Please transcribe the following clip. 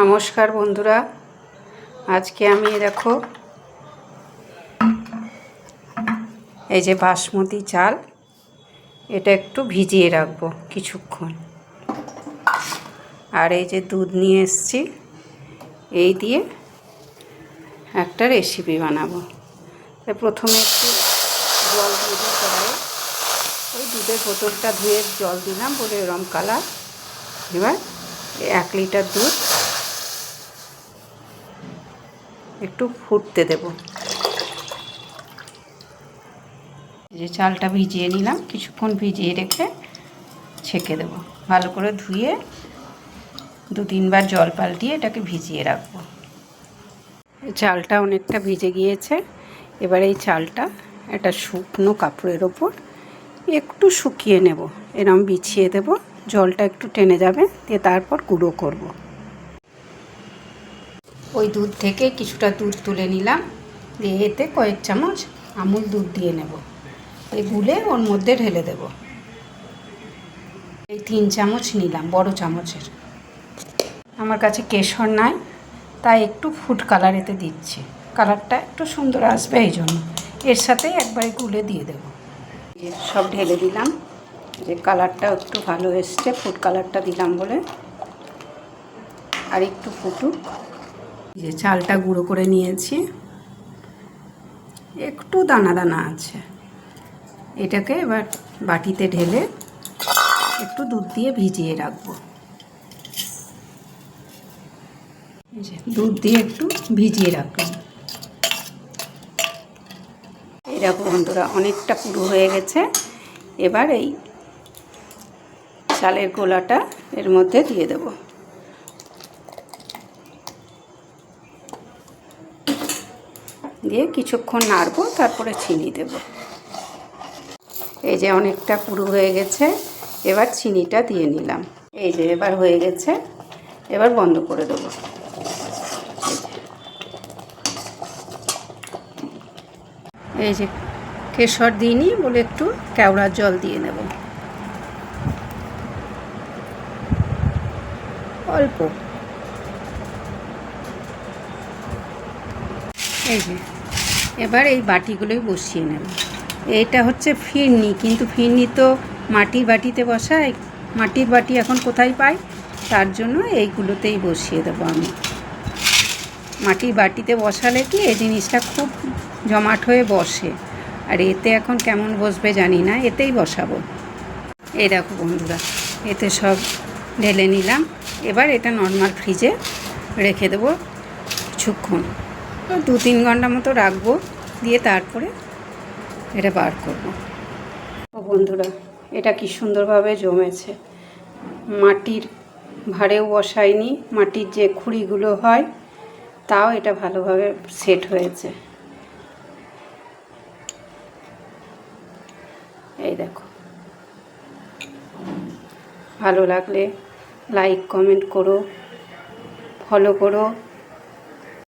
নমস্কার বন্ধুরা। আজকে আমি দেখো, এই যে বাসমতি চাল, এটা একটু ভিজিয়ে রাখব কিছুক্ষণ। আর এই যে দুধ নিয়ে এসছি, এই দিয়ে একটা রেসিপি বানাবো। তাই প্রথমে একটু জল দিয়ে দিই ওই দুধের বোতলটা ধুয়ে জল দিলাম, বলে এরম কালার এবার এক লিটার দুধ একটু ফুটতে দেব। যে চালটা ভিজিয়ে নিলাম, কিছুক্ষণ ভিজিয়ে রেখে ছেঁকে দেব। ভালো করে ধুয়ে দু তিনবার জল পাল্টিয়ে এটাকে ভিজিয়ে রাখব। চালটা অনেকটা ভিজে গিয়েছে। এবার এই চালটা একটা শুকনো কাপড়ের ওপর একটু শুকিয়ে নেব। এরম বিছিয়ে দেব। জলটা একটু টেনে যাবে, দিয়ে তারপর গুঁড়ো করব। ওই দুধ থেকে কিছুটা দুধ তুলে নিলাম। দিয়ে এতে কয়েক চামচ আমুল দুধ দিয়ে নেব। এই গুলে ওর মধ্যে ঢেলে দেব। এই তিন চামচ নিলাম, বড় চামচের। আমার কাছে কেশর নাই, তাই একটু ফুড কালার এতে দিচ্ছি। কালারটা একটু সুন্দর আসবে এই জন্য। এর সাথে একবারে গুলে দিয়ে দেবো। সব ঢেলে দিলাম। যে কালারটা একটু ভালো এসছে, ফুড কালারটা দিলাম বলে। আর একটু ফুটুক। যে চালটা গুঁড়ো করে নিয়েছি। একটু দানা দানা আছে। এটাকে এবার বাটিতে ঢেলে একটু দুধ দিয়ে ভিজিয়ে রাখব। দুধ দিয়ে একটু ভিজিয়ে রাখলাম। দেখো বন্ধুরা, অনেকটা পুরো হয়ে গেছে। এবার এই চালের গোলাটা এর মধ্যে দিয়ে দেব। দিয়ে কিছুক্ষণ নাড়বো, তারপরে চিনি দেব। এই যে অনেকটা পুরো হয়ে গেছে, এবার চিনিটা দিয়ে নিলাম। এই যে এবার হয়ে গেছে, এবার বন্ধ করে দেবো। এই যে কেশর দিইনি বলে একটু কেওড়ার জল দিয়ে নেব। অল্প। এই যে, এবার এই বাটিগুলোই বসিয়ে নেব। এইটা হচ্ছে ফিরনি, কিন্তু ফিরনি তো মাটির বাটিতে বসায়। মাটির বাটি এখন কোথায় পাই? তার জন্য এইগুলোতেই বসিয়ে দেবো আমি। মাটির বাটিতে বসালে কি এই জিনিসটা খুব জমাট হয়ে বসে। আর এতে এখন কেমন বসবে জানি না, এতেই বসাবো। এই দেখো বন্ধুরা, এতে সব ঢেলে নিলাম। এবার এটা নর্মাল ফ্রিজে রেখে দেবো কিছুক্ষণ। দু তিন ঘণ্টা মতো রাখব, দিয়ে তারপরে এটা বার করব। ও বন্ধুরা, এটা কি সুন্দরভাবে জমেছে। মাটির ভাড়েও বসায়নি, মাটির যে খুঁড়িগুলো হয়, তাও এটা ভালোভাবে সেট হয়েছে। এই দেখো। ভালো লাগলে লাইক, কমেন্ট করো, ফলো করো।